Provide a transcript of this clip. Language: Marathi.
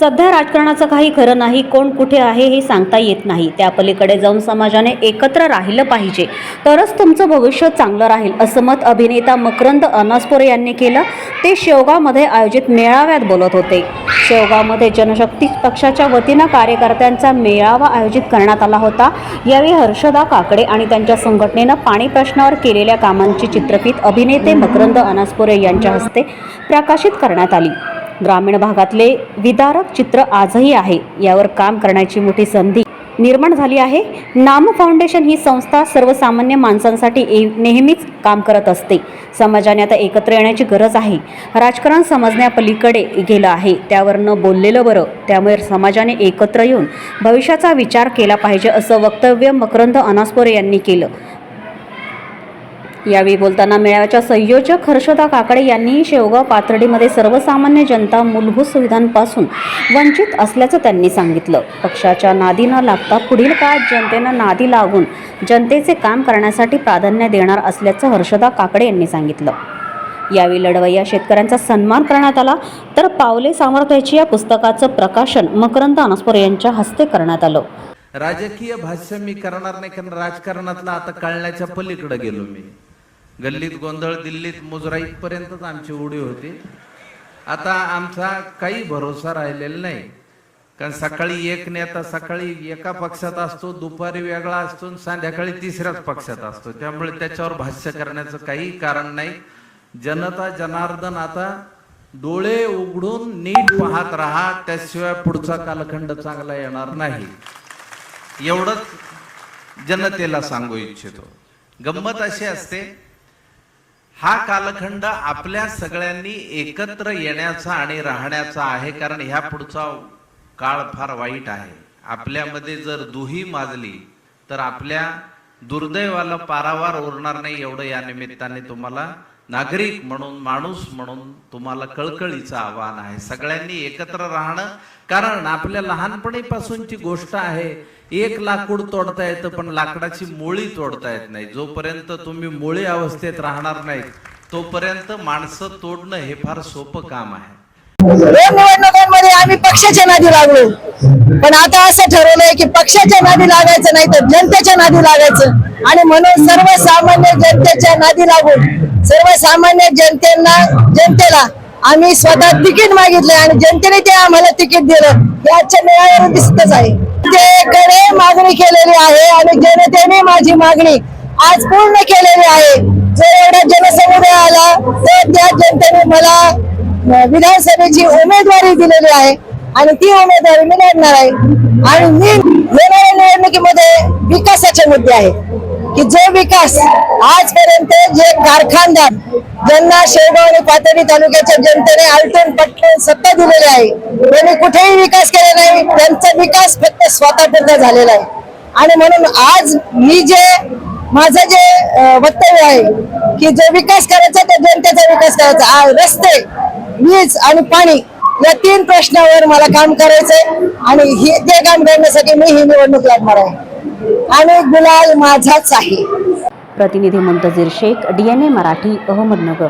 सध्या राजकारणाचं काही खरं नाही कोण कुठे आहे हे सांगता येत नाही. त्या पलीकडे जाऊन समाजाने एकत्र राहिलं पाहिजे. तरच तुमचं भविष्य चांगलं राहील असं मत अभिनेता मकरंद अनासपुरे यांनी केलं. ते शेवगावमध्ये आयोजित मेळाव्यात बोलत होते. शेवगावमध्ये जनशक्ती पक्षाच्या वतीनं कार्यकर्त्यांचा मेळावा आयोजित करण्यात आला होता. यावेळी हर्षदा काकडे आणि त्यांच्या संघटनेनं पाणी प्रश्नावर केलेल्या कामांची चित्रफित अभिनेते मकरंद अनासपुरे यांच्या हस्ते प्रकाशित करण्यात आली. ग्रामीण भागातले विदारक चित्र आजही आहे. यावर काम करण्याची मोठी संधी निर्माण झाली आहे. नाम फाउंडेशन ही संस्था सर्वसामान्य माणसांसाठी ए- नेहमीच काम करत असते. समाजाने आता एकत्र येण्याची गरज आहे. राजकारण समजण्यापलीकडे गेलं आहे. त्यावर न बोललेलं बरं त्यामुळे समाजाने एकत्र येऊन भविष्याचा विचार केला पाहिजे असं वक्तव्य मकरंद अनास्पोरे यांनी केलं. यावेळी बोलताना मेळाव्याच्या संयोजक हर्षदा काकडे यांनी शेवगाव पाथर्डीमध्ये सर्वसामान्य जनता मूलभूत सुविधांपासून वंचित असल्याचं त्यांनी सांगितलं. पक्षाच्या नादी न लागता पुढील काळात जनतेनं नादी लागून जनतेचे काम करण्यासाठी प्राधान्य देणार असल्याचं हर्षदा काकडे यांनी सांगितलं. यावेळी लढवय्या शेतकऱ्यांचा सन्मान करण्यात आला. तर पावले सामर्थ्याची या पुस्तकाचं प्रकाशन मकरंद अनस्पर यांच्या हस्ते करण्यात आलं. राजकीय भाष्य मी करणार नाही कारण राजकारणातला आता कळण्याच्या पलीकडे गेलो मी. गल्लीत गोंधळ दिल्लीत मुजरा इथपर्यंतच आमची उडी होती. आता आमचा काही भरोसा राहिलेला नाही. कारण सकाळी एक नेता सकाळी एका पक्षात असतो दुपारी वेगळा असतो संध्याकाळी तिसऱ्याच पक्षात असतो. त्यामुळे त्याच्यावर भाष्य करण्याचं काही कारण नाही. जनता जनार्दन आता डोळे उघडून नीट पाहत राहा त्याशिवाय पुढचा कालखंड चांगला येणार नाही. एवढंच जनतेला सांगू इच्छितो. गंमत अशी असते हा कालखंड आपल्या सगळ्यांनी एकत्र येण्याचा आणि राहण्याचा आहे कारण ह्या पुढचा काळ फार वाईट आहे. आपल्यामध्ये जर दुही माजली तर आपल्या दुर्दैवाला पारावार उरणार नाही एवढं या निमित्ताने तुम्हाला नागरिक म्हणून माणूस म्हणून तुम्हाला कळकळीचं आव्हान आहे. सगळ्यांनी एकत्र राहणं कारण आपल्या लहानपणीपासूनची गोष्ट आहे. एक लाकूड तोडता येतं पण लाकडाची मुळी तोडता येत नाही. जोपर्यंत तुम्ही मुळी अवस्थेत राहणार नाही तोपर्यंत माणसं तोडणं हे फार सोपं काम आहे. दोन निवडणुकांमध्ये आम्ही पक्षाच्या नादी लागलो. पण आता असं ठरवलंय की पक्षाच्या नादी लागायचं नाही तर जनतेच्या नादी लागायचं. आणि म्हणून सर्वसामान्य जनतेच्या नादी लागून सर्वसामान्य जनतेना जनतेला आम्ही स्वतः तिकीट मागितले आणि जनतेने ते आम्हाला तिकीट दिलं. हे आजच्या मेळाव्यावर दिसतच आहे. जनतेकडे मागणी केलेली आहे आणि जनतेने माझी मागणी आज पूर्ण केलेली आहे. जर एवढा जनसमुदाय आला तर त्या जनतेने मला विधानसभेची उमेदवारी दिलेली आहे आणि ती उमेदवारी मी लढणार आहे. आणि मी येणाऱ्या निवडणुकीमध्ये विकासाचे मुद्दे आहेत. की जो विकास आजपर्यंत जे कारखानदार ज्यांना शेवगाव आणि पाथर्डी तालुक्याच्या जनतेने आलटून पटकून सत्ता दिलेली आहे त्यांनी कुठेही विकास केला नाही त्यांचा विकास फक्त स्वतःपुरता झालेला आहे. आणि म्हणून आज मी जे माझं जे वक्तव्य आहे की जो विकास करायचा तो जनतेचा विकास करायचा. रस्ते वीज आणि पाणी या तीन प्रश्नावर मला काम करायचंय आणि हे ते काम करण्यासाठी मी ही निवडणूक लागणार आहे. आणि गुलाल माझाच आहे. प्रतिनिधी मुंतजीर शेख डीएनए मराठी अहमदनगर.